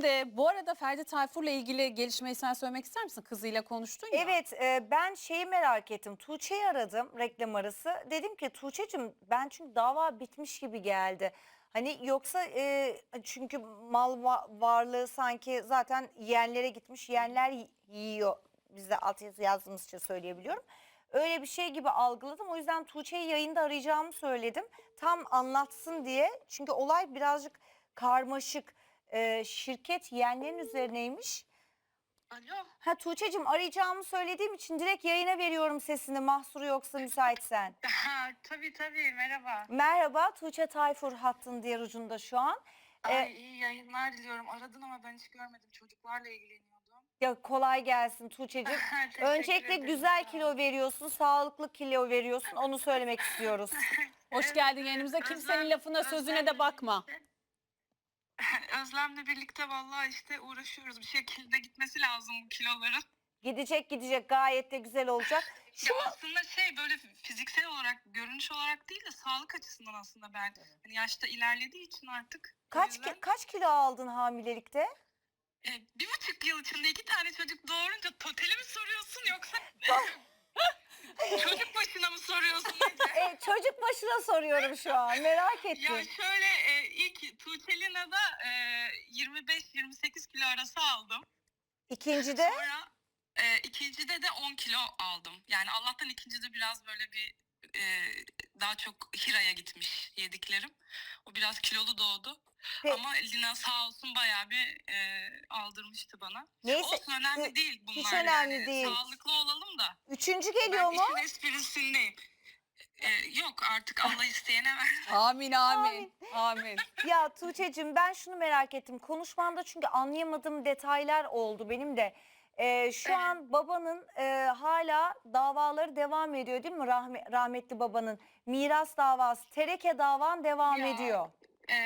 Şimdi bu arada Ferdi Tayfur'la ilgili gelişmeyi sen söylemek ister misin? Kızıyla konuştun ya. Evet e, ben şeyi merak ettim. Tuğçe'yi aradım reklam arası. Dedim ki Tuğçe'cim ben çünkü dava bitmiş gibi geldi. Hani yoksa e, çünkü mal va- varlığı sanki zaten yeğenlere gitmiş. Yeğenler yiyor. Biz de altyazı yazdığımız için söyleyebiliyorum. Öyle bir şey gibi algıladım. O yüzden Tuğçe'yi yayında arayacağımı söyledim. Tam anlatsın diye. Çünkü olay birazcık karmaşık. E, şirket yeğenlerin üzerineymiş. Alo. Ha Tuğçe'cim arayacağımı söylediğim için direkt yayına veriyorum sesini mahsuru yoksa müsaitsen. Ha, tabii tabii merhaba. Merhaba Tuğçe Tayfur hattın diğer ucunda şu an. Ee, Ay, iyi yayınlar diliyorum. Aradın ama ben hiç görmedim. Çocuklarla ilgileniyordum. Ya kolay gelsin Tuğçe'cim. Teşekkür Öncelikle ederim, güzel kilo veriyorsun, sağlıklı kilo veriyorsun. Onu söylemek istiyoruz. Hoş geldin yanımıza. Kimsenin Özlem- lafına sözüne de bakma. Özlem'le birlikte vallahi işte uğraşıyoruz. Bir şekilde gitmesi lazım bu kiloların. Gidecek gidecek gayet de güzel olacak. Ya Şimdi aslında şey böyle fiziksel olarak, görünüş olarak değil de sağlık açısından aslında ben hani yaşta ilerlediği için artık. o kaç yüzden- ki- kaç kilo aldın hamilelikte? E, bir buçuk yıl içinde iki tane çocuk doğurunca totali mi soruyorsun yoksa çocuk başına mı soruyorsun? Ece? E, çocuk başına soruyorum şu an. Merak ya ettim. şöyle e, ilk Tuğçelina'da e, 25-28 kilo arası aldım. İkincide Sonra e, ikincide de 10 kilo aldım. Yani Allah'tan ikincide biraz böyle bir e, daha çok Hira'ya gitmiş yediklerim. O biraz kilolu doğdu. Pe- Ama Lina sağ olsun bayağı bir e, aldırmıştı bana. neyse Olsun önemli e, değil bunlar. hiç önemli yani. değil. Sağlıklı olalım da. üçüncü Ben geliyor mu? işin esprisindeyim. E, yok artık Allah isteyene ver. Amin amin. Amin. Ya Tuğçe'cim ben şunu merak ettim. Konuşmanda çünkü anlayamadığım detaylar oldu benim de. Ee, şu Evet. an babanın e, hala davaları devam ediyor değil mi? Rahme- rahmetli babanın miras davası, tereke davan devam Ya, ediyor. E,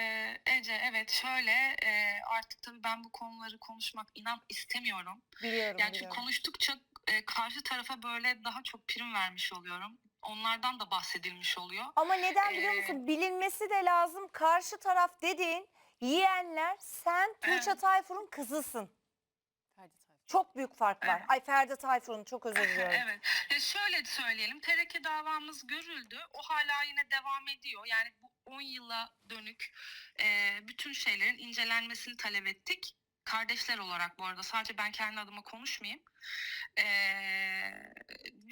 Ece evet şöyle e, artık tabii ben bu konuları konuşmak inan istemiyorum. Biliyorum Yani çünkü biliyorum. konuştukça e, karşı tarafa böyle daha çok prim vermiş oluyorum. Onlardan da bahsedilmiş oluyor. Ama neden biliyor Ee, musun? Bilinmesi de lazım. Karşı taraf dediğin yiyenler sen Tuğçe Evet. Tayfur'un kızısın. Çok büyük fark var. Evet. Ay Ferdi Tayfur'un çok özür diliyorum. evet. E, şöyle söyleyelim. Tereke davamız görüldü. O hala yine devam ediyor. Yani bu 10 yıla dönük e, bütün şeylerin incelenmesini talep ettik. Kardeşler olarak bu arada sadece ben kendi adıma konuşmayayım. E,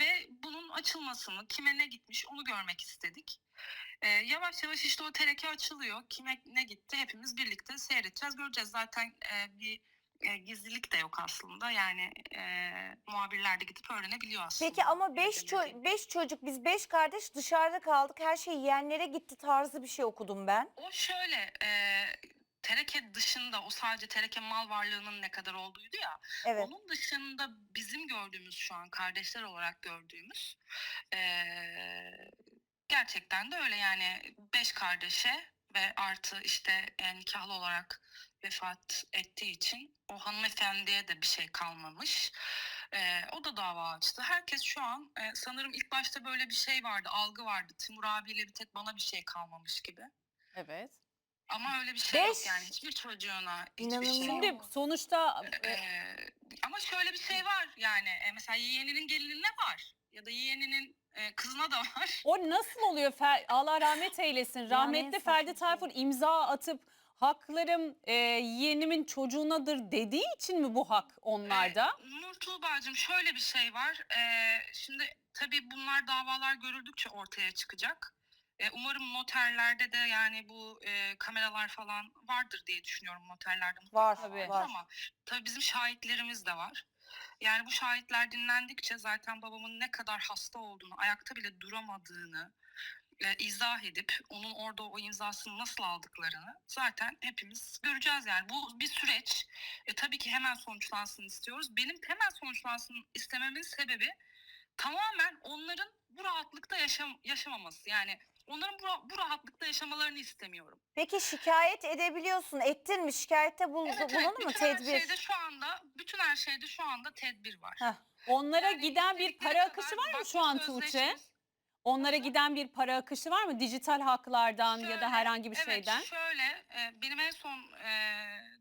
ve bunun açılmasını kime ne gitmiş onu görmek istedik. E, yavaş yavaş işte o tereke açılıyor. Kime ne gitti hepimiz birlikte seyredeceğiz göreceğiz. Zaten e, bir e, gizlilik de yok aslında. Yani e, muhabirler de gidip öğrenebiliyor aslında. Peki ama beş, Nedir, ne değil. ço- beş çocuk biz beş kardeş dışarıda kaldık. Her şey yeğenlere gitti tarzı bir şey okudum ben. O şöyle e, tereke dışında o sadece tereke mal varlığının ne kadar olduğuydu ya. Evet. Onun dışında bizim gördüğümüz şu an kardeşler olarak gördüğümüz e, gerçekten de öyle yani beş kardeşe ve artı işte e, nikahlı olarak vefat ettiği için o hanımefendiye de bir şey kalmamış. E, o da dava açtı. Herkes şu an e, sanırım ilk başta böyle bir şey vardı, algı vardı. Timur abiyle bir tek bana bir şey kalmamış gibi. Evet. Ama öyle bir şey Beş- yok yani hiçbir çocuğuna hiçbir şey Şimdi yok. sonuçta e, Ee, ama şöyle bir şey var yani e, mesela yeğeninin gelinine var ya da yeğeninin e, kızına da var. o nasıl oluyor? Fer- Allah rahmet eylesin. Rahmetli Ferdi. Tayfur imza atıp haklarım e, yeğenimin çocuğunadır dediği için mi bu hak onlarda? Ee, Nur Tuğba'cığım şöyle bir şey var. Ee, şimdi tabii bunlar davalar görüldükçe ortaya çıkacak. Ee, umarım noterlerde de yani bu e, kameralar falan vardır diye düşünüyorum noterlerde. mutlaka Var, Tabii. vardır var. Ama tabii bizim şahitlerimiz de var. Yani bu şahitler dinlendikçe zaten babamın ne kadar hasta olduğunu, ayakta bile duramadığını e, izah edip onun orada o imzasını nasıl aldıklarını zaten hepimiz göreceğiz yani. Bu bir süreç. E, tabii ki hemen sonuçlansın istiyoruz. Benim hemen sonuçlansın istememin sebebi tamamen onların bu rahatlıkta yaşam, yaşamaması. Yani onların bu, bu rahatlıkta yaşamalarını istemiyorum. Peki şikayet edebiliyorsun. Ettin mi? Şikayette bul Evet, evet, bulundu mu bütün her tedbir? şeyde şu anda, bütün her şeyde şu anda tedbir var. Heh. Onlara Yani giden bir para akışı var mı şu an Tuğçe? Onlara giden bir para akışı var mı? Dijital haklardan ya da Şöyle, herhangi bir evet, şeyden? şöyle e, benim en son e,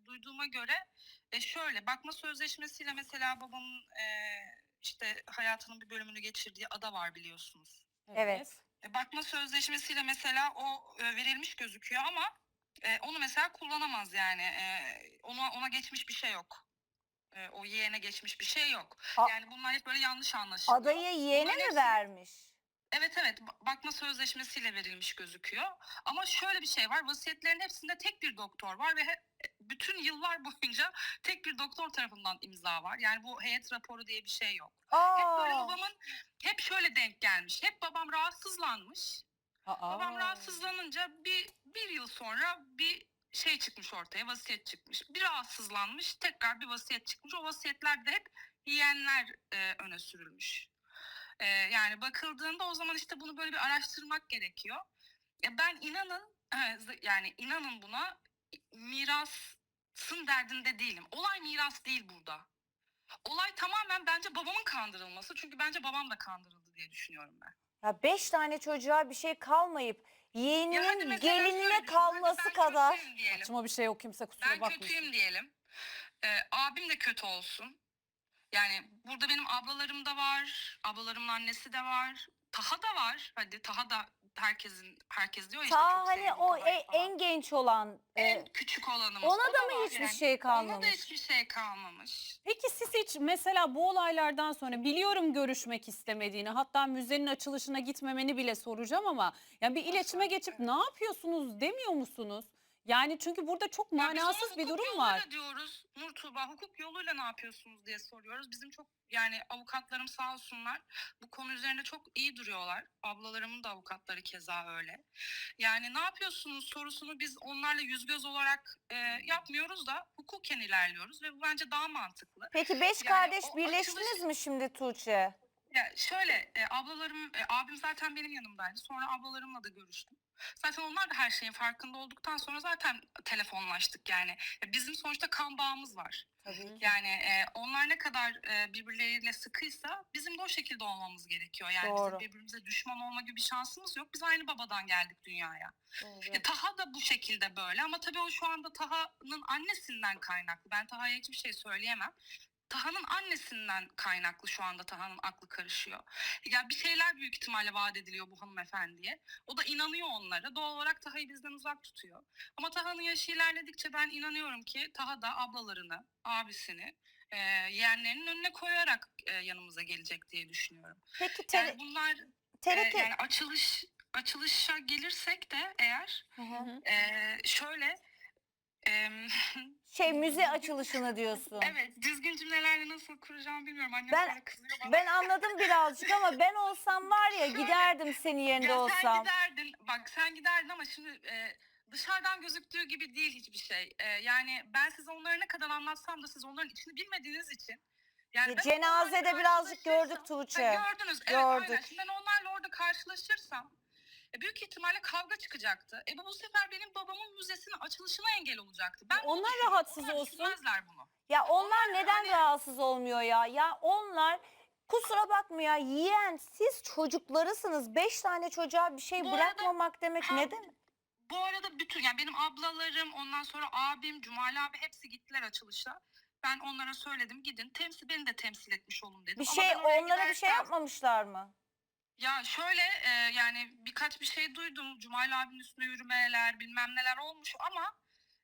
duyduğuma göre e, şöyle bakma sözleşmesiyle mesela babamın e, işte hayatının bir bölümünü geçirdiği ada var biliyorsunuz. Evet. E, bakma sözleşmesiyle mesela o e, verilmiş gözüküyor ama e, onu mesela kullanamaz yani. E, ona ona geçmiş bir şey yok. E, o yeğene geçmiş bir şey yok. Yani bunlar hep böyle yanlış anlaşılıyor. Adayı yeğene Bunların mi hepsi- vermiş? Evet evet ba- bakma sözleşmesiyle verilmiş gözüküyor. Ama şöyle bir şey var vasiyetlerin hepsinde tek bir doktor var ve he- bütün yıllar boyunca tek bir doktor tarafından imza var. Yani bu heyet raporu diye bir şey yok. Hep böyle Aa, babamın hep şöyle denk gelmiş. Hep babam rahatsızlanmış. Aa. Babam rahatsızlanınca bir, bir yıl sonra bir şey çıkmış ortaya, vasiyet çıkmış. Bir rahatsızlanmış, tekrar bir vasiyet çıkmış. O vasiyetlerde hep yiyenler e, öne sürülmüş. E, yani bakıldığında o zaman işte bunu böyle bir araştırmak gerekiyor. Ya ben inanın, yani inanın buna mirasın derdinde değilim. Olay miras değil burada. Olay tamamen bence babamın kandırılması. Çünkü bence babam da kandırıldı diye düşünüyorum ben. ya beş tane çocuğa bir şey kalmayıp yeğeninin mesela gelinine hadi kalması ben kadar. kötüyüm diyelim. Saçma bir şey yok kimse kusura Ben bakmasın. kötüyüm diyelim. Ee, abim de kötü olsun. Yani burada benim ablalarım da var. Ablalarımın annesi de var. Taha da var. Hadi Taha da herkesin herkes diyor işte Ta çok hani o e- en genç olan e, en küçük olanımız. ona da mı hiçbir şey Ona da kalmamış? hiçbir şey kalmamış. Peki siz hiç mesela bu olaylardan sonra biliyorum görüşmek istemediğini hatta müzenin açılışına gitmemeni bile soracağım ama yani bir iletişime geçip ne yapıyorsunuz demiyor musunuz? Yani çünkü burada çok Ya biz manasız bir hukuk durum yoluyla var. diyoruz. Nur Tuğba hukuk yoluyla ne yapıyorsunuz diye soruyoruz. Bizim çok yani avukatlarım sağ olsunlar bu konu üzerinde çok iyi duruyorlar. Ablalarımın da avukatları keza öyle. Yani ne yapıyorsunuz sorusunu biz onlarla yüz göz olarak e, yapmıyoruz da hukuken ilerliyoruz ve bu bence daha mantıklı. Peki beş Yani kardeş o birleştiniz açılış- mi şimdi Tuğçe? Ya şöyle e, ablalarım, e, abim zaten benim yanımdaydı. Sonra ablalarımla da görüştüm. Zaten onlar da her şeyin farkında olduktan sonra zaten telefonlaştık yani. Bizim sonuçta kan bağımız var. Tabii Yani e, onlar ne kadar e, birbirleriyle sıkıysa bizim de o şekilde olmamız gerekiyor. Yani Doğru. bizim birbirimize düşman olma gibi bir şansımız yok. Biz aynı babadan geldik dünyaya. E, Taha da bu şekilde böyle ama tabii o şu anda Taha'nın annesinden kaynaklı. Ben Taha'ya hiçbir şey söyleyemem. Taha'nın annesinden kaynaklı şu anda Taha'nın aklı karışıyor. Ya bir şeyler büyük ihtimalle vaat ediliyor bu hanımefendiye. O da inanıyor onlara. Doğal olarak Taha'yı bizden uzak tutuyor. Ama Taha'nın yaşı ilerledikçe ben inanıyorum ki Taha da ablalarını, abisini, e, yeğenlerinin önüne koyarak e, yanımıza gelecek diye düşünüyorum. Peki tere- Yani bunlar e, TRT yani açılış açılışa gelirsek de eğer Hı hı. ee, şöyle em, şey müze açılışını diyorsun. evet düzgün cümlelerle nasıl kuracağımı bilmiyorum. Annem Ben- kızıyor bana. Ben anladım birazcık ama ben olsam var ya giderdim senin yerinde ya sen olsam. giderdin bak sen giderdin ama şimdi e, dışarıdan gözüktüğü gibi değil hiçbir şey. E, yani ben size onları ne kadar anlatsam da siz onların içini bilmediğiniz için. Yani ben Cenazede birazcık gördük karşılaşırsam- Tuğçe. Ha, gördünüz evet aynen. Gördük. Şimdi ben onlarla orada karşılaşırsam e, büyük ihtimalle kavga çıkacaktı. E bu, bu sefer benim babamın müzesinin açılışına engel olacaktı. Ben bunu Onlar düşünüyorum. rahatsız Onlar olsun. düşünmezler bunu. Ya onlar neden hani- rahatsız olmuyor ya? Ya onlar kusura bakma ya yiyen siz çocuklarısınız. Beş tane çocuğa bir şey Bu arada- bırakmamak demek ne demek? Bu arada bütün yani benim ablalarım ondan sonra abim Cumali abi hepsi gittiler açılışa. Ben onlara söyledim gidin temsil beni de temsil etmiş olun dedim. Bir Ama şey ben oraya onlara bir şey gidersem- yapmamışlar mı? Ya şöyle e, yani birkaç bir şey duydum. Cumali abinin üstüne yürümeler bilmem neler olmuş ama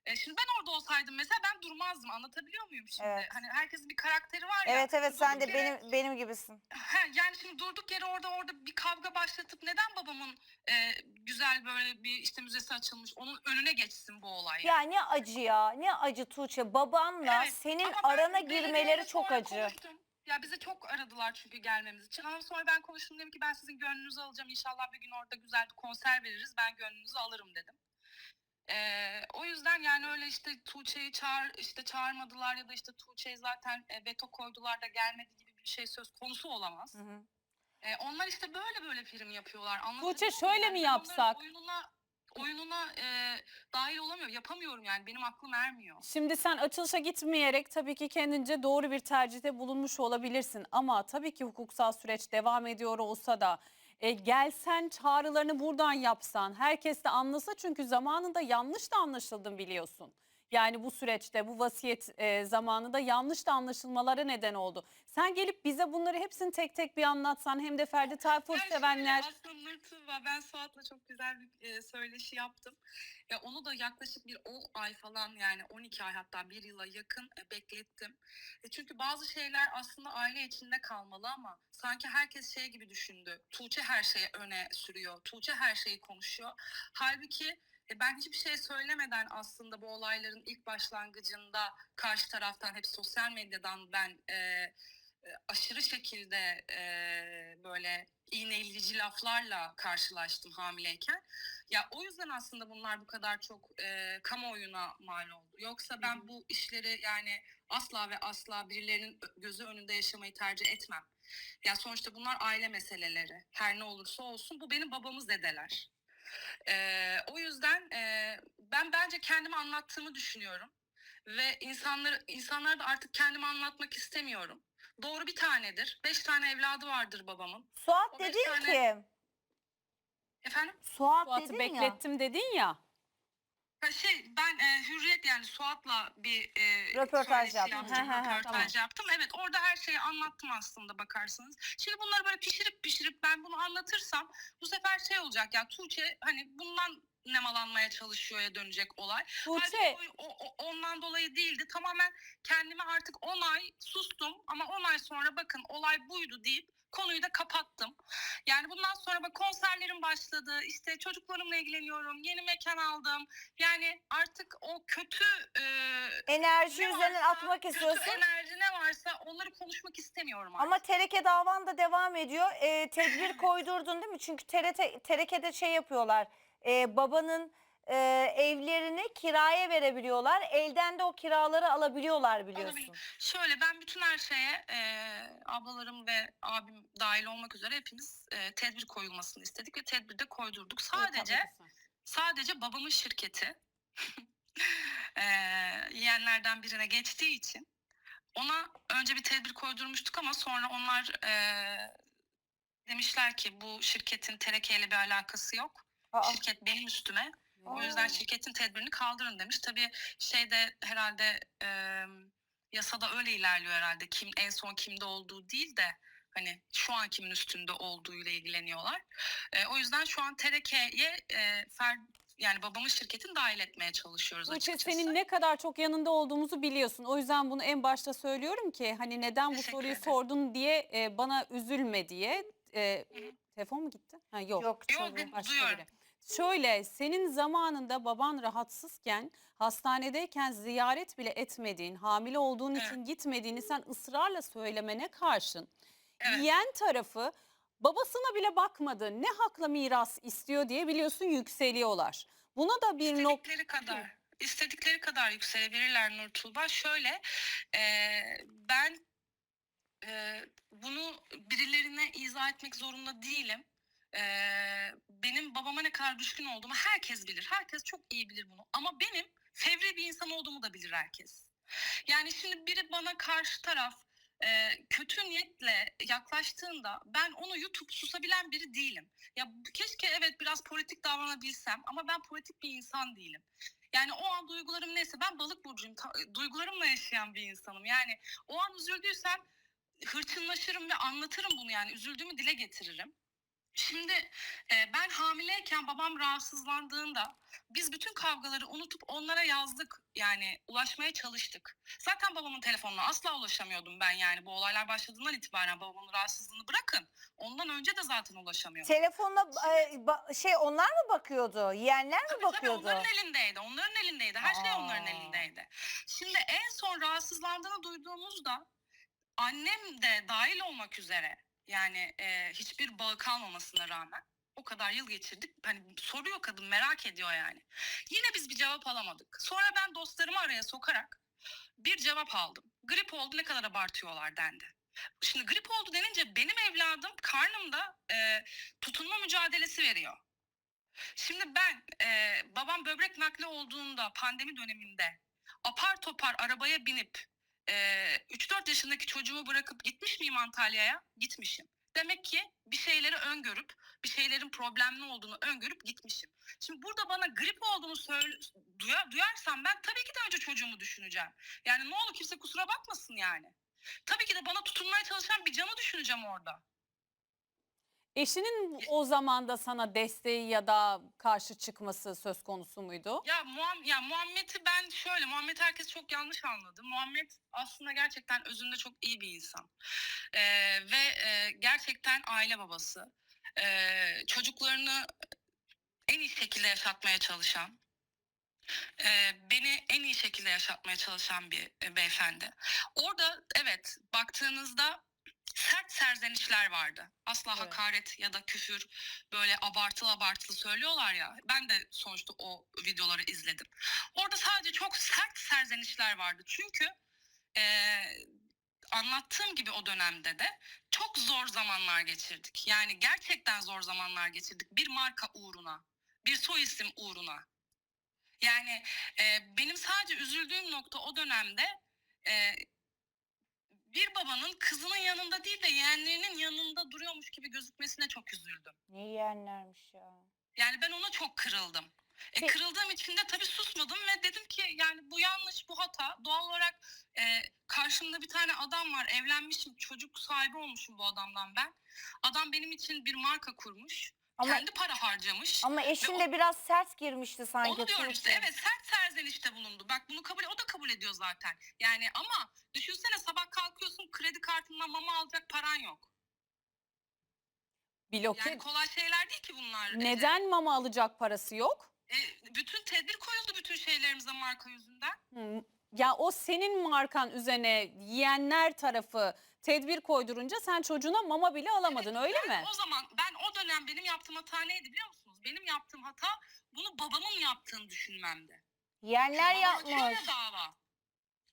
e, şimdi ben orada olsaydım mesela ben durmazdım anlatabiliyor muyum şimdi? Evet. Hani herkesin bir karakteri var ya. Evet evet sen de durduk yere- benim benim gibisin. Ha, yani şimdi durduk yere orada orada bir kavga başlatıp neden babamın e, güzel böyle bir işte müzesi açılmış onun önüne geçsin bu olay? Ya ne acı ya ne acı Tuğçe babanla Evet, senin Ama ben arana belediyeyle girmeleri çok sonra acı. konuştum. Ya bizi çok aradılar çünkü gelmemiz için. Ama sonra ben konuştum dedim ki ben sizin gönlünüzü alacağım. İnşallah bir gün orada güzel bir konser veririz. Ben gönlünüzü alırım dedim. Ee, o yüzden yani öyle işte Tuğçe'yi çağır, işte çağırmadılar ya da işte Tuğçe'yi zaten e, veto koydular da gelmedi gibi bir şey söz konusu olamaz. Hı hı. Ee, onlar işte böyle böyle prim yapıyorlar. Tuğçe muyum? şöyle mi onların yapsak? Oyununa, oyununa e, dahil olamıyorum. Yapamıyorum yani. Benim aklım ermiyor. Şimdi sen açılışa gitmeyerek tabii ki kendince doğru bir tercihte bulunmuş olabilirsin. Ama tabii ki hukuksal süreç devam ediyor olsa da e, gelsen çağrılarını buradan yapsan herkes de anlasa çünkü zamanında yanlış da anlaşıldın biliyorsun. Yani bu süreçte bu vasiyet e, zamanında yanlış da anlaşılmalara neden oldu. Sen gelip bize bunları hepsini tek tek bir anlatsan hem de Ferdi Tayfur sevenler Aslında Tuğba, ben Suat'la çok güzel bir e, söyleşi yaptım. Ya onu da yaklaşık bir 10 ay falan yani 12 ay hatta bir yıla yakın e, beklettim. E, çünkü bazı şeyler aslında aile içinde kalmalı ama sanki herkes şey gibi düşündü. Tuğçe her şeyi öne sürüyor. Tuğçe her şeyi konuşuyor. Halbuki ben hiçbir şey söylemeden aslında bu olayların ilk başlangıcında karşı taraftan hep sosyal medyadan ben e, e, aşırı şekilde e, böyle iğneleyici laflarla karşılaştım hamileyken. Ya o yüzden aslında bunlar bu kadar çok e, kamuoyuna mal oldu. Yoksa ben bu işleri yani asla ve asla birilerinin gözü önünde yaşamayı tercih etmem. Ya sonuçta bunlar aile meseleleri. Her ne olursa olsun bu benim babamız dedeler. E, o yüzden e, ben bence kendimi anlattığımı düşünüyorum ve insanları insanlara da artık kendimi anlatmak istemiyorum. Doğru bir tanedir. Beş tane evladı vardır babamın. Suat O dedin tane- ki Efendim? Suat, Suat'ı dedin ya. beklettim dedin ya. Ha şey ben e, Hürriyet yani Suat'la bir e, Röportaj yaptım, hı, röportaj tamam. yaptım. Evet orada her şeyi anlattım aslında bakarsanız. Şimdi bunları böyle pişirip pişirip ben bunu anlatırsam bu sefer şey olacak ya Tuğçe hani bundan nemalanmaya çalışıyor'ya dönecek olay. Tuğçe Halbuki o, o- ondan dolayı değildi. Tamamen kendime artık 10 ay sustum ama 10 ay sonra bakın olay buydu deyip konuyu da kapattım. Yani bundan sonra bak konserlerim başladı. İşte çocuklarımla ilgileniyorum. Yeni mekan aldım. Yani artık o kötü e, Enerji ne üzerinden varsa, atmak istiyorsun. Kötü enerji ne varsa onları konuşmak istemiyorum artık. Ama tereke davan da devam ediyor. Ee, tedbir koydurdun değil mi? Çünkü TRT, terekede şey yapıyorlar. Ee, babanın e, evlerini kiraya verebiliyorlar. Elden de o kiraları alabiliyorlar biliyorsun. Şöyle ben bütün her şeye e, ablalarım ve abim dahil olmak üzere hepimiz e, tedbir koyulmasını istedik ve tedbir de koydurduk. Sadece Evet, sadece babamın şirketi e, yeğenlerden birine geçtiği için ona önce bir tedbir koydurmuştuk ama sonra onlar e, demişler ki bu şirketin terekeyle bir alakası yok. Aa, Şirket benim üstüme. O Aa. yüzden şirketin tedbirini kaldırın demiş. Tabii şeyde herhalde e, yasada öyle ilerliyor herhalde. Kim en son kimde olduğu değil de hani şu an kimin üstünde olduğuyla ilgileniyorlar. E, o yüzden şu an TRK'ye e, fer, yani babamın şirketini dahil etmeye çalışıyoruz Tuğçe açıkçası. senin ne kadar çok yanında olduğumuzu biliyorsun. O yüzden bunu en başta söylüyorum ki hani neden bu Teşekkür soruyu ederim. sordun diye e, bana üzülme diye. E, Hı hı. telefon mu gitti? Ha, yok. yok Yok, Duyuyorum. Şöyle senin zamanında baban rahatsızken hastanedeyken ziyaret bile etmediğin, hamile olduğun Evet. için gitmediğini sen ısrarla söylemene karşın Evet. yiyen tarafı babasına bile bakmadı. Ne hakla miras istiyor diye biliyorsun yükseliyorlar. Buna da bir İstedikleri kadar. istedikleri kadar yükselebilirler Nur Tuğba. Şöyle e, ben e, bunu birilerine izah etmek zorunda değilim. E, benim babama ne kadar düşkün olduğumu herkes bilir. Herkes çok iyi bilir bunu. Ama benim fevri bir insan olduğumu da bilir herkes. Yani şimdi biri bana karşı taraf e, kötü niyetle yaklaştığında ben onu yutup susabilen biri değilim. Ya keşke evet biraz politik davranabilsem ama ben politik bir insan değilim. Yani o an duygularım neyse ben balık burcuyum. ta- duygularımla yaşayan bir insanım. Yani o an üzüldüysem hırçınlaşırım ve anlatırım bunu yani üzüldüğümü dile getiririm. Şimdi e, ben hamileyken babam rahatsızlandığında biz bütün kavgaları unutup onlara yazdık yani ulaşmaya çalıştık. Zaten babamın telefonuna asla ulaşamıyordum ben yani bu olaylar başladığından itibaren babamın rahatsızlığını bırakın. Ondan önce de zaten ulaşamıyordum. Telefonla e, ba- şey onlar mı bakıyordu? Yeğenler mi Tabii tabii bakıyordu? onların elindeydi. Onların elindeydi. Her şey onların Aa. elindeydi. Şimdi en son rahatsızlandığını duyduğumuzda annem de dahil olmak üzere yani e, hiçbir bağı kalmamasına rağmen o kadar yıl geçirdik. Hani soruyor kadın merak ediyor yani. Yine biz bir cevap alamadık. Sonra ben dostlarımı araya sokarak bir cevap aldım. Grip oldu ne kadar abartıyorlar dendi. Şimdi grip oldu denince benim evladım karnımda e, tutunma mücadelesi veriyor. Şimdi ben e, babam böbrek nakli olduğunda pandemi döneminde apar topar arabaya binip e, 3-4 yaşındaki çocuğumu bırakıp gitmiş miyim Antalya'ya? Gitmişim. Demek ki bir şeyleri öngörüp, bir şeylerin problemli olduğunu öngörüp gitmişim. Şimdi burada bana grip olduğunu söyle, duyar, duyarsam ben tabii ki de önce çocuğumu düşüneceğim. Yani ne olur kimse kusura bakmasın yani. Tabii ki de bana tutunmaya çalışan bir canı düşüneceğim orada. Eşinin o zaman da sana desteği ya da karşı çıkması söz konusu muydu? Ya, Muham ya Muhammed'i ben şöyle, Muhammed herkes çok yanlış anladı. Muhammed aslında gerçekten özünde çok iyi bir insan. Ee, ve e, gerçekten aile babası. Ee, çocuklarını en iyi şekilde yaşatmaya çalışan, e, beni en iyi şekilde yaşatmaya çalışan bir e, beyefendi. Orada evet baktığınızda sert serzenişler vardı. Asla Evet. hakaret ya da küfür böyle abartılı abartılı söylüyorlar ya. Ben de sonuçta o videoları izledim. Orada sadece çok sert serzenişler vardı. Çünkü eee, anlattığım gibi o dönemde de çok zor zamanlar geçirdik. Yani gerçekten zor zamanlar geçirdik. Bir marka uğruna, bir soy isim uğruna. Yani eee, benim sadece üzüldüğüm nokta o dönemde eee, bir babanın kızının yanında değil de yeğenlerinin yanında duruyormuş gibi gözükmesine çok üzüldüm. Ne yiyenlermiş ya. Yani ben ona çok kırıldım. E, kırıldığım için de tabii susmadım ve dedim ki yani bu yanlış, bu hata. Doğal olarak e, karşımda bir tane adam var. Evlenmişim, çocuk sahibi olmuşum bu adamdan ben. Adam benim için bir marka kurmuş. Ama kendi para harcamış. ama eşin de biraz sert girmişti sanki. Onu diyorum işte evet sert serzenişte bulundu. Bak bunu kabul o da kabul ediyor zaten. Yani ama düşünsene sabah kalkıyorsun kredi kartından mama alacak paran yok. Bloke Yani kolay şeyler değil ki bunlar. Ece. neden mama alacak parası yok? E, bütün tedbir koyuldu bütün şeylerimize marka yüzünden. Hmm, Ya o senin markan üzerine yiyenler tarafı tedbir koydurunca sen çocuğuna mama bile alamadın Evet, öyle ben mi? O zaman ben o dönem benim yaptığım hata neydi biliyor musunuz? Benim yaptığım hata bunu babamın yaptığını düşünmemdi. Yiyenler Babam açıyor ya yapmış. dava.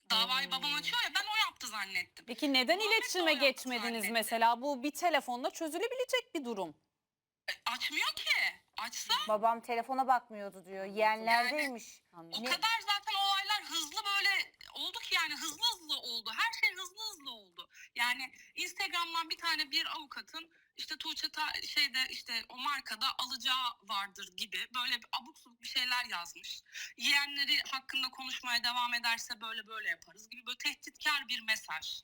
Davayı babam açıyor ya ben o yaptı zannettim. Peki neden Muhammed de iletişime yaptı geçmediniz zannetti. mesela? Bu bir telefonla çözülebilecek bir durum. E, açmıyor ki. Açsa Babam telefona bakmıyordu diyor. Yiyenlerdeymiş. o kadar zaten olaylar hızlı böyle oldu ki yani hızlı hızlı oldu. Her şey hızlı hızlı oldu. Yani Instagram'dan bir tane bir avukatın işte Tuğçe ta- şeyde işte o markada alacağı vardır gibi böyle bir abuk subuk bir şeyler yazmış. Yeğenleri hakkında konuşmaya devam ederse böyle böyle yaparız gibi böyle tehditkar bir mesaj.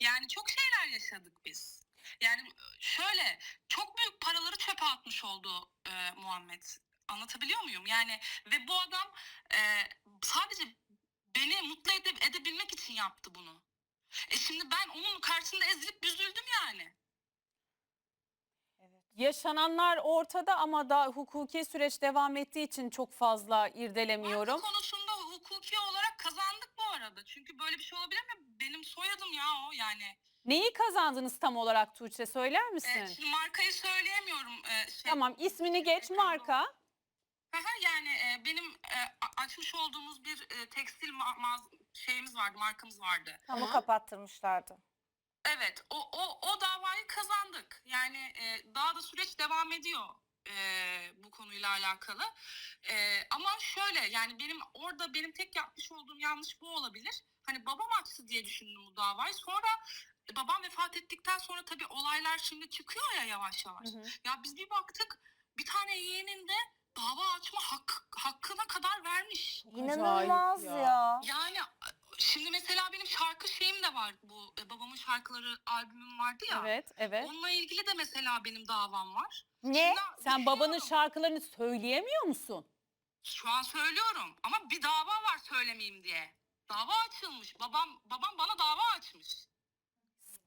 Yani çok şeyler yaşadık biz. Yani şöyle çok büyük paraları çöpe atmış oldu e, Muhammed. Anlatabiliyor muyum? Yani ve bu adam e, sadece beni mutlu ede- edebilmek için yaptı bunu. E şimdi ben onun karşısında ezilip üzüldüm yani. Yaşananlar ortada ama da hukuki süreç devam ettiği için çok fazla irdelemiyorum. Marka konusunda hukuki olarak kazandık bu arada. Çünkü böyle bir şey olabilir mi? Benim soyadım ya o yani. Neyi kazandınız tam olarak Tuğçe söyler E, misin? şimdi markayı söyleyemiyorum. e, şey, Tamam ismini geç marka. Aha, yani e, benim e, açmış olduğumuz bir e, tekstil ma- mağaz- şeyimiz vardı, markamız vardı. Onu Hı. kapattırmışlardı. Evet, o o o davayı kazandık. Yani e, daha da süreç devam ediyor e, bu konuyla alakalı. E, ama şöyle yani benim orada benim tek yapmış olduğum yanlış bu olabilir. Hani babam açtı diye düşündüm bu davayı. Sonra e, babam vefat ettikten sonra tabii olaylar şimdi çıkıyor ya yavaş yavaş. Hı hı. Ya biz bir baktık bir tane yeğenin de dava açma hak, hakkına kadar vermiş. İnanılmaz ya. ya. Yani şimdi mesela benim şarkı şeyim de var. Bu e, babamın şarkıları albümüm vardı ya. Evet evet. Onunla ilgili de mesela benim davam var. Ne? Şimdi Sen babanın düşünüyorum. şarkılarını söyleyemiyor musun? Şu an söylüyorum ama bir dava var söylemeyeyim diye. Dava açılmış. Babam babam bana dava açmış.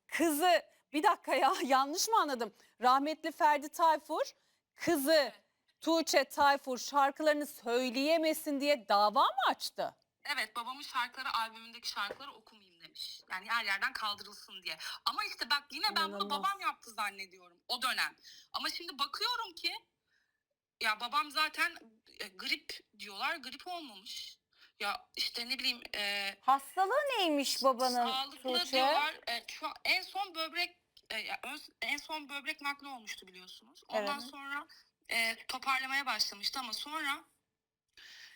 Kızı bir dakika ya yanlış mı anladım? Rahmetli Ferdi Tayfur kızı Tuğçe Tayfur şarkılarını söyleyemesin diye dava mı açtı? Evet babamın şarkıları albümündeki şarkıları okumayayım demiş. Yani her yerden kaldırılsın diye. Ama işte bak yine ben bunu İnanılmaz. babam yaptı zannediyorum o dönem. Ama şimdi bakıyorum ki ya babam zaten e, grip diyorlar grip olmamış. Ya işte ne bileyim e, Hastalığı neymiş babanın sağlıklı Tuğçe? diyorlar. E, şu an en son böbrek e, ya ön- en son böbrek nakli olmuştu biliyorsunuz. Ondan Evet. sonra e, toparlamaya başlamıştı ama sonra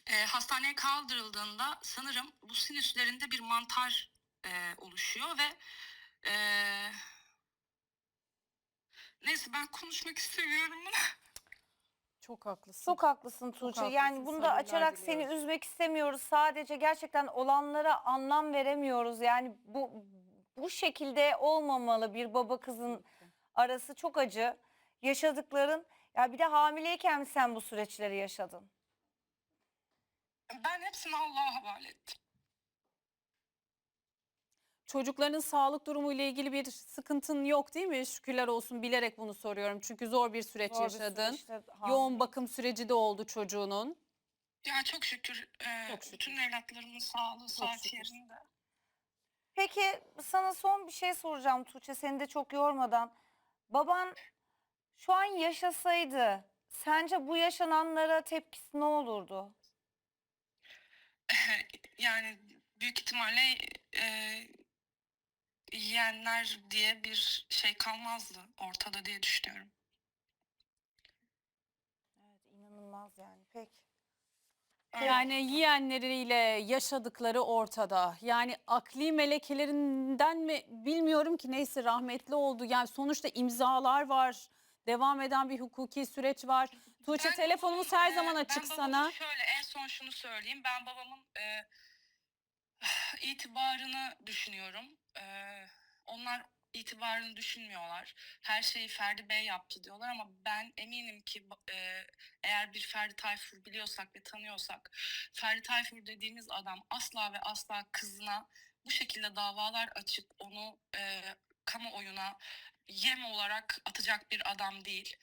e, hastaneye kaldırıldığında sanırım bu sinüslerinde bir mantar e, oluşuyor ve e, Neyse ben konuşmak istemiyorum bunu. Çok haklısın. Çok haklısın Tuğçe. haklısın, yani bunu da sabırlar açarak seni üzmek istemiyoruz. Sadece gerçekten olanlara anlam veremiyoruz. Yani bu bu şekilde olmamalı bir baba kızın arası çok acı. Yaşadıkların ya bir de hamileyken mi sen bu süreçleri yaşadın? Ben hepsini Allah'a havale ettim. Çocukların sağlık durumu ile ilgili bir sıkıntın yok değil mi? Şükürler olsun bilerek bunu soruyorum. Çünkü zor bir süreç Zor bir yaşadın. süreçte Yoğun bakım süreci de oldu çocuğunun. Ya çok şükür, e, Çok şükür. bütün evlatlarımın sağlığı, saat şükür. yerinde. Peki sana son bir şey soracağım Tuğçe seni de çok yormadan. Baban şu an yaşasaydı sence bu yaşananlara tepkisi ne olurdu? Yani büyük ihtimalle e, yiyenler diye bir şey kalmazdı ortada diye düşünüyorum. Evet inanılmaz yani pek. Yani yiyenleriyle yaşadıkları ortada. Yani akli melekelerinden mi bilmiyorum ki neyse rahmetli oldu. Yani sonuçta imzalar var. Devam eden bir hukuki süreç var. Tuğçe Ben telefonumuz her e, zaman ben açık babamın sana. Şöyle en son şunu söyleyeyim. Ben babamın e, itibarını düşünüyorum. E, onlar itibarını düşünmüyorlar. Her şeyi Ferdi Bey yaptı diyorlar ama ben eminim ki e, eğer bir Ferdi Tayfur biliyorsak ve tanıyorsak Ferdi Tayfur dediğimiz adam asla ve asla kızına bu şekilde davalar açıp onu e, kamuoyuna yem olarak atacak bir adam değil.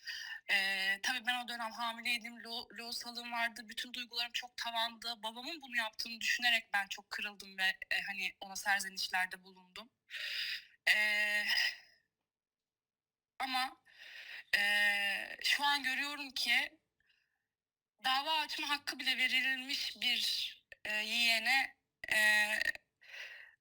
Ee, tabii ben o dönem hamileydim, lo, lohusalığım vardı, bütün duygularım çok tavandı. Babamın bunu yaptığını düşünerek ben çok kırıldım ve e, hani ona serzenişlerde bulundum. Ee, ama e, şu an görüyorum ki dava açma hakkı bile verilmiş bir e, yeğene e,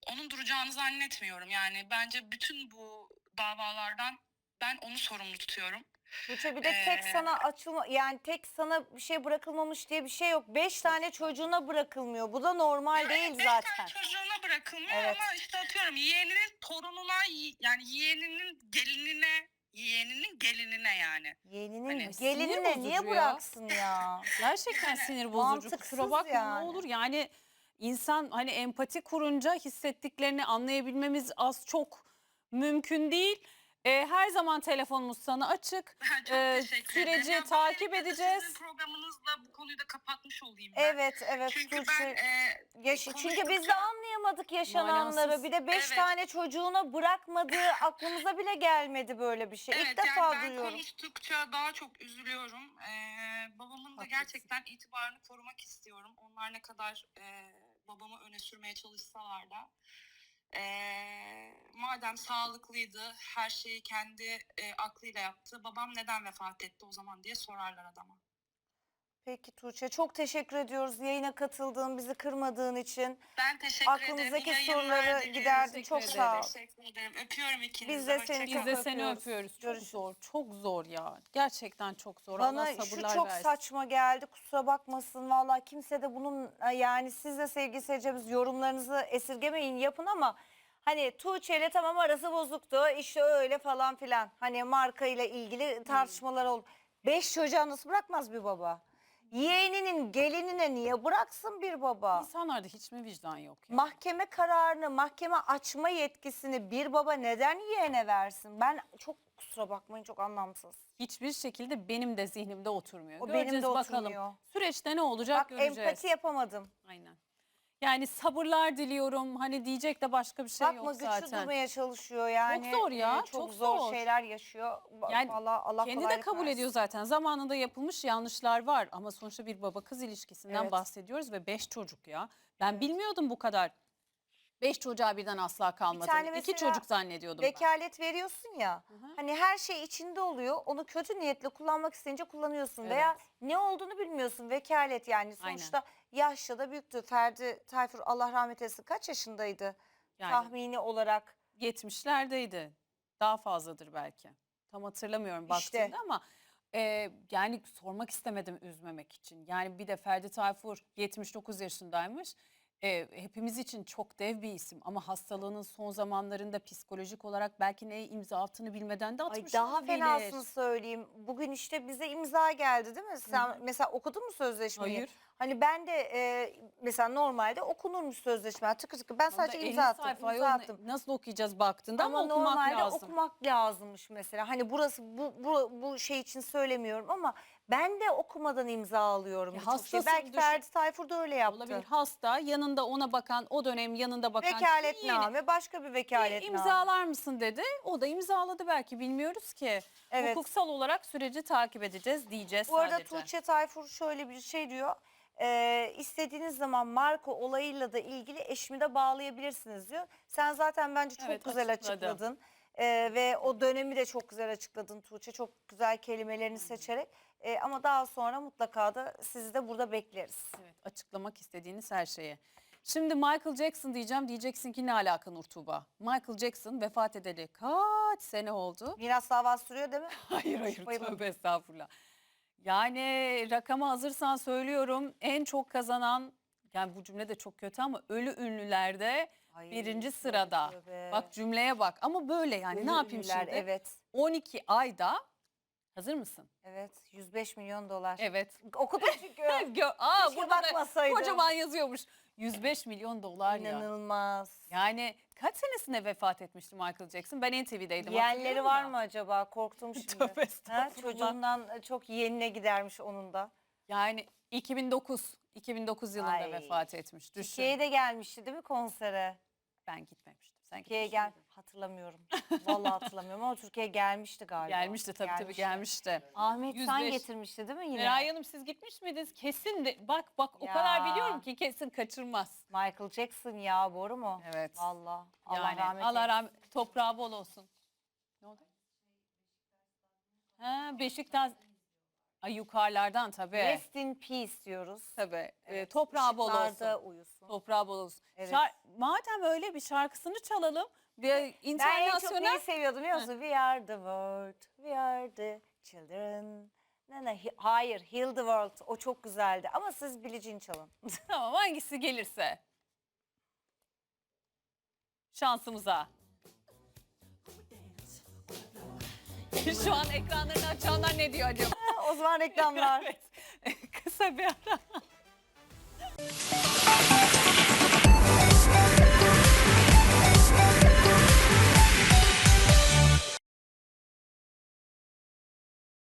onun duracağını zannetmiyorum. Yani bence bütün bu davalardan ben onu sorumlu tutuyorum. Tuğçe bir de tek Ee, sana açılma yani tek sana bir şey bırakılmamış diye bir şey yok. Beş tane çocuğuna bırakılmıyor. Bu da normal değil Beş zaten. tane çocuğuna bırakılmıyor Evet. ama işte atıyorum yeğeninin torununa yani yeğeninin gelinine yeğeninin gelinine yani. Yeğeninin Hani gelinine niye ya. bıraksın ya? Gerçekten sinir bozucu. Kusura bakma yani. ne olur. Yani insan hani empati kurunca hissettiklerini anlayabilmemiz az çok mümkün değil. Ee, her zaman telefonumuz sana açık. Çok teşekkür süreci ederim. Ya, takip böylelikle de edeceğiz. Sizin programınızla bu konuyu da kapatmış olayım ben. Evet evet Çünkü Tuğçe. ben e, Yaşı, çünkü biz de konuştukça- anlayamadık yaşananları. Manasız. Bir de beş Evet. tane çocuğuna bırakmadığı aklımıza bile gelmedi böyle bir şey. İlk defa yani ben duyuyorum. konuştukça daha çok üzülüyorum. Ee, babamın da Haklısın. gerçekten itibarını korumak istiyorum. Onlar ne kadar e, babamı öne sürmeye çalışsalar da. Ee, madem sağlıklıydı, her şeyi kendi e, aklıyla yaptı. Babam neden vefat etti o zaman diye sorarlar adama. Peki Tuğçe çok teşekkür ediyoruz yayına katıldığın, bizi kırmadığın için. Ben teşekkür Aklımızdaki ederim. İyi yayınlar soruları diliyorum. giderdin. Teşekkür Çok ederim. sağ ol. Teşekkür ederim. Öpüyorum ikinizi. Biz de seni Biz de seni öpüyoruz. öpüyoruz. Çok Görüşürüz. zor. Çok zor ya. Gerçekten çok zor. Bana Allah şu sabırlar çok versin. saçma geldi. Kusura bakmasın. Vallahi kimse de bunun yani siz de sevgili seyircimiz yorumlarınızı esirgemeyin yapın ama hani Tuğçe ile tamam arası bozuktu. işte öyle falan filan. Hani marka ile ilgili tartışmalar oldu. Beş çocuğa nasıl bırakmaz bir baba? Yeğeninin gelinine niye bıraksın bir baba? İnsanlarda hiç mi vicdan yok ya? Mahkeme kararını, mahkeme açma yetkisini bir baba neden yeğene versin? Ben çok kusura bakmayın çok anlamsız. Hiçbir şekilde benim de zihnimde oturmuyor. O Göreceğiz benim de bakalım. oturmuyor. Süreçte ne olacak Bak göreceğiz. empati yapamadım. Aynen. Yani sabırlar diliyorum. Hani diyecek de başka bir şey Bakma yok güçlü zaten. durmaya çalışıyor yani. zor ya, Ee, çok, çok zor, zor. şeyler yaşıyor. Ba- Yani Vallahi Allah Kendi de kolaylık kabul versin. ediyor zaten. Zamanında yapılmış yanlışlar var ama sonuçta bir baba kız ilişkisinden Evet. bahsediyoruz ve beş çocuk ya. Ben bilmiyordum bu kadar. Beş çocuğa birden asla tane İki mesela çocuk zannediyordum ben. Vekalet veriyorsun ya. Hani her şey içinde oluyor. Onu kötü niyetle kullanmak isteyince kullanıyorsun veya Evet. ne olduğunu bilmiyorsun. Vekalet yani Aynen. sonuçta yaşça da büyüktü. Ferdi Tayfur Allah rahmet eylesin kaç yaşındaydı Yani tahmini olarak? 70'lerdeydi. Daha fazladır belki. Tam hatırlamıyorum İşte. baktığımda ama e, yani sormak istemedim üzmemek için. Yani bir de Ferdi Tayfur 79 yaşındaymış. E, hepimiz için çok dev bir isim ama hastalığının son zamanlarında psikolojik olarak belki ne imza attığını bilmeden de atmış Ay daha olabilir. fenasını söyleyeyim. Bugün işte bize imza geldi değil mi? Sen mesela okudun mu sözleşmeyi? Hayır. Hani ben de e, mesela normalde okunurmuş sözleşme. Tıkır tıkır ben sadece Onda imza 50 attım. sayfa, imza attım. Nasıl okuyacağız baktığında ama, Ama okumak normalde lazım. okumak lazımmış mesela. Hani burası bu, bu, bu şey için söylemiyorum ama ben de okumadan imza alıyorum. Ya birçok şey. hastasın, Belki düşün. Ferdi Tayfur da öyle yaptı. Olabilir hasta yanında ona bakan o dönem yanında bakan Vekaletname başka bir bir vekaletname. imzalar mısın dedi. O da imzaladı belki bilmiyoruz ki. Evet. Hukuksal olarak süreci takip edeceğiz diyeceğiz Bu arada sadece. Tuğçe Tayfur şöyle bir şey diyor. Ee, istediğiniz zaman Marco olayıyla da ilgili eşimi de bağlayabilirsiniz diyor. Sen zaten bence çok Evet, güzel açıkladı. açıkladın. Ee, ve o dönemi de çok güzel açıkladın Tuğçe. Çok güzel kelimelerini seçerek. Ee, ama daha sonra mutlaka da sizi de burada bekleriz. Evet, açıklamak istediğiniz her şeyi. Şimdi Michael Jackson diyeceğim. Diyeceksin ki ne alaka Nurtuğba? Michael Jackson vefat edeli kaç sene oldu? Miras davası sürüyor değil mi? Hayır hayır Bayılırım. tövbe estağfurullah. Yani rakamı hazırsan söylüyorum en çok kazanan yani bu cümle de çok kötü ama ölü ünlülerde Ay, birinci sırada. tövbe. Bak cümleye bak ama böyle yani Ünlü ne yapayım ünlüler, şimdi? Evet. 12 ayda hazır mısın? Evet 105 milyon dolar. Evet. Okudum çünkü. Aa, Keşke burada da bakmasaydım. kocaman yazıyormuş. 105 milyon dolar ya. İnanılmaz. Yani kaç senesinde vefat etmişti Michael Jackson? Ben NTV'deydim. Yeğenleri var mı acaba? Korktum şimdi. Tövbe Ha, estağfurullah. çocuğundan çok yeğenine gidermiş onun da. Yani 2009 2009 yılında Ay. vefat etmiş. Düşün. Türkiye'ye de gelmişti değil mi konsere? Ben gitmemiştim. Sen Türkiye'ye gitmiş gel? Hatırlamıyorum. Vallahi hatırlamıyorum ama Türkiye'ye gelmişti galiba. Gelmişti tabii tabii gelmişti. Ahmet 105. getirmişti değil mi yine? Meray Hanım siz gitmiş miydiniz? Kesin de bak bak o Ya. kadar biliyorum ki kesin kaçırmaz. Michael Jackson ya boru mu? Evet. Vallahi. Allah yani rahmet Allah eylesin. rahmet toprağı bol olsun. Ne oldu? Ha Beşiktaş Ay yukarılardan tabii. Rest in peace diyoruz. Tabii. Ee, toprağı bol olsun. uyusun. Toprağı bol olsun. Evet. Şar- madem öyle bir şarkısını çalalım. Bir Ben en çok internasyonel neyi seviyordum biliyor musun? We are the world, we are the children. Ne ne, hayır, Heal the World. O çok güzeldi. Ama siz Billie Jean çalın. Tamam hangisi gelirse. Şansımıza. Şu an ekranlarını açanlar ne diyor acaba? o zaman reklamlar. evet. Kısa bir ara.